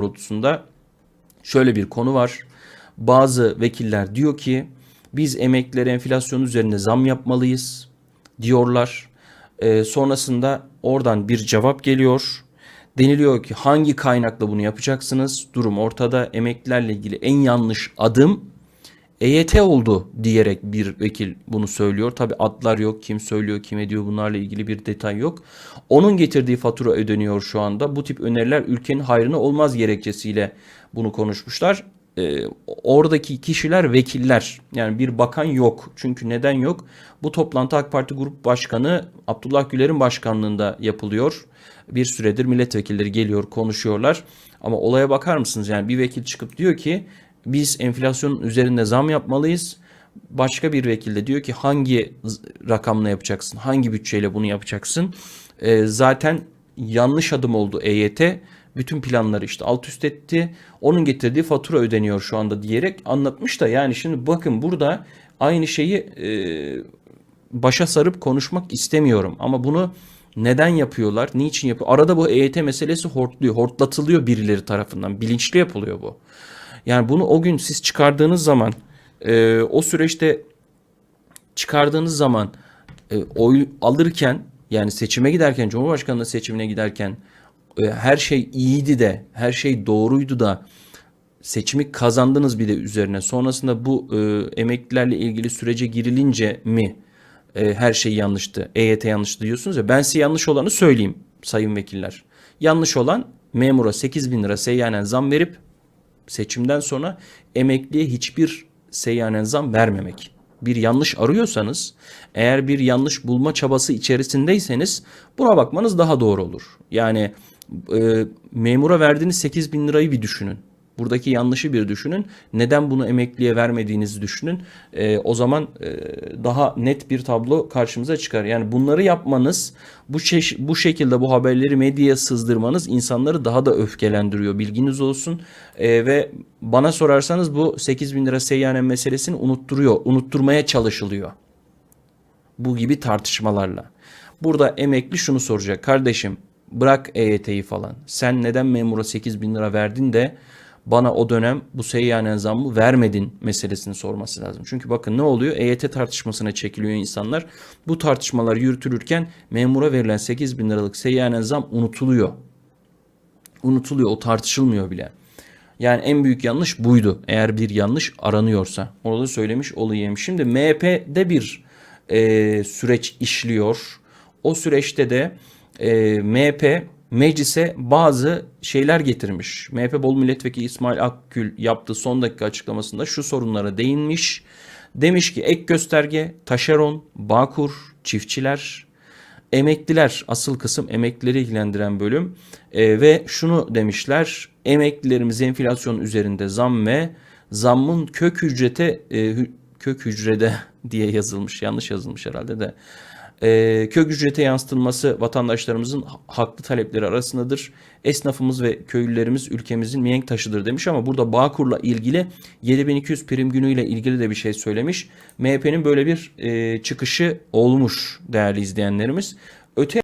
doğrultusunda şöyle bir konu var. Bazı vekiller diyor ki biz emeklilere enflasyon üzerine zam yapmalıyız diyorlar. Ee, sonrasında oradan bir cevap geliyor. Deniliyor ki hangi kaynakla bunu yapacaksınız? Durum ortada. Emeklilerle ilgili en yanlış adım EYT oldu diyerek bir vekil bunu söylüyor. Tabi adlar yok, kim söylüyor, kim ediyor bunlarla ilgili bir detay yok. Onun getirdiği fatura ödeniyor şu anda. Bu tip öneriler ülkenin hayrına olmaz gerekçesiyle bunu konuşmuşlar. Ee, oradaki kişiler vekiller yani bir bakan yok. Çünkü neden yok? Bu toplantı AK Parti Grup Başkanı Abdullah Güler'in başkanlığında yapılıyor. Bir süredir milletvekilleri geliyor konuşuyorlar. Ama olaya bakar mısınız? Yani bir vekil çıkıp diyor ki biz enflasyonun üzerinde zam yapmalıyız. Başka bir vekil diyor ki hangi rakamla yapacaksın? Hangi bütçeyle bunu yapacaksın? Ee, zaten yanlış adım oldu EYT. Bütün planları işte alt üst etti. Onun getirdiği fatura ödeniyor şu anda diyerek anlatmış da yani şimdi bakın burada aynı şeyi e, başa sarıp konuşmak istemiyorum. Ama bunu neden yapıyorlar? Niçin yapıyor? Arada bu EYT meselesi hortluyor, hortlatılıyor birileri tarafından. Bilinçli yapılıyor bu. Yani bunu o gün siz çıkardığınız zaman e, o süreçte çıkardığınız zaman e, oy alırken yani seçime giderken Cumhurbaşkanlığı seçimine giderken e, her şey iyiydi de her şey doğruydu da seçimi kazandınız bir de üzerine. Sonrasında bu e, emeklilerle ilgili sürece girilince mi e, her şey yanlıştı? EYT yanlış diyorsunuz ya. Ben size yanlış olanı söyleyeyim sayın vekiller. Yanlış olan memura 8 bin lira seyyanen zam verip seçimden sonra emekliye hiçbir seyyanen zam vermemek. Bir yanlış arıyorsanız, eğer bir yanlış bulma çabası içerisindeyseniz buna bakmanız daha doğru olur. Yani e, memura verdiğiniz 8 bin lirayı bir düşünün. Buradaki yanlışı bir düşünün. Neden bunu emekliye vermediğinizi düşünün. E, o zaman e, daha net bir tablo karşımıza çıkar. Yani bunları yapmanız, bu şeş- bu şekilde bu haberleri medyaya sızdırmanız insanları daha da öfkelendiriyor. Bilginiz olsun. E, ve bana sorarsanız bu 8 bin lira seyyanen meselesini unutturuyor, unutturmaya çalışılıyor bu gibi tartışmalarla. Burada emekli şunu soracak. Kardeşim bırak EYT'yi falan. Sen neden memura 8 bin lira verdin de bana o dönem bu seyyanen zammı vermedin meselesini sorması lazım. Çünkü bakın ne oluyor? EYT tartışmasına çekiliyor insanlar. Bu tartışmalar yürütülürken memura verilen 8 bin liralık seyyanen zam unutuluyor. Unutuluyor. O tartışılmıyor bile. Yani en büyük yanlış buydu. Eğer bir yanlış aranıyorsa. Orada söylemiş olayım. Şimdi MHP'de bir e, süreç işliyor. O süreçte de e, MHP meclise bazı şeyler getirmiş. MHP Bolu Milletvekili İsmail Akgül yaptığı son dakika açıklamasında şu sorunlara değinmiş. Demiş ki ek gösterge, taşeron, bağkur, çiftçiler, Emekliler asıl kısım emeklileri ilgilendiren bölüm E, ve şunu demişler emeklilerimiz enflasyon üzerinde zam ve zammın kök ücrete e, kök hücrede diye yazılmış yanlış yazılmış herhalde de e, kök ücrete yansıtılması vatandaşlarımızın ha- haklı talepleri arasındadır. Esnafımız ve köylülerimiz ülkemizin mihenk taşıdır demiş ama burada Bağkur'la ilgili 7200 prim günüyle ilgili de bir şey söylemiş. MHP'nin böyle bir e, çıkışı olmuş değerli izleyenlerimiz. Öte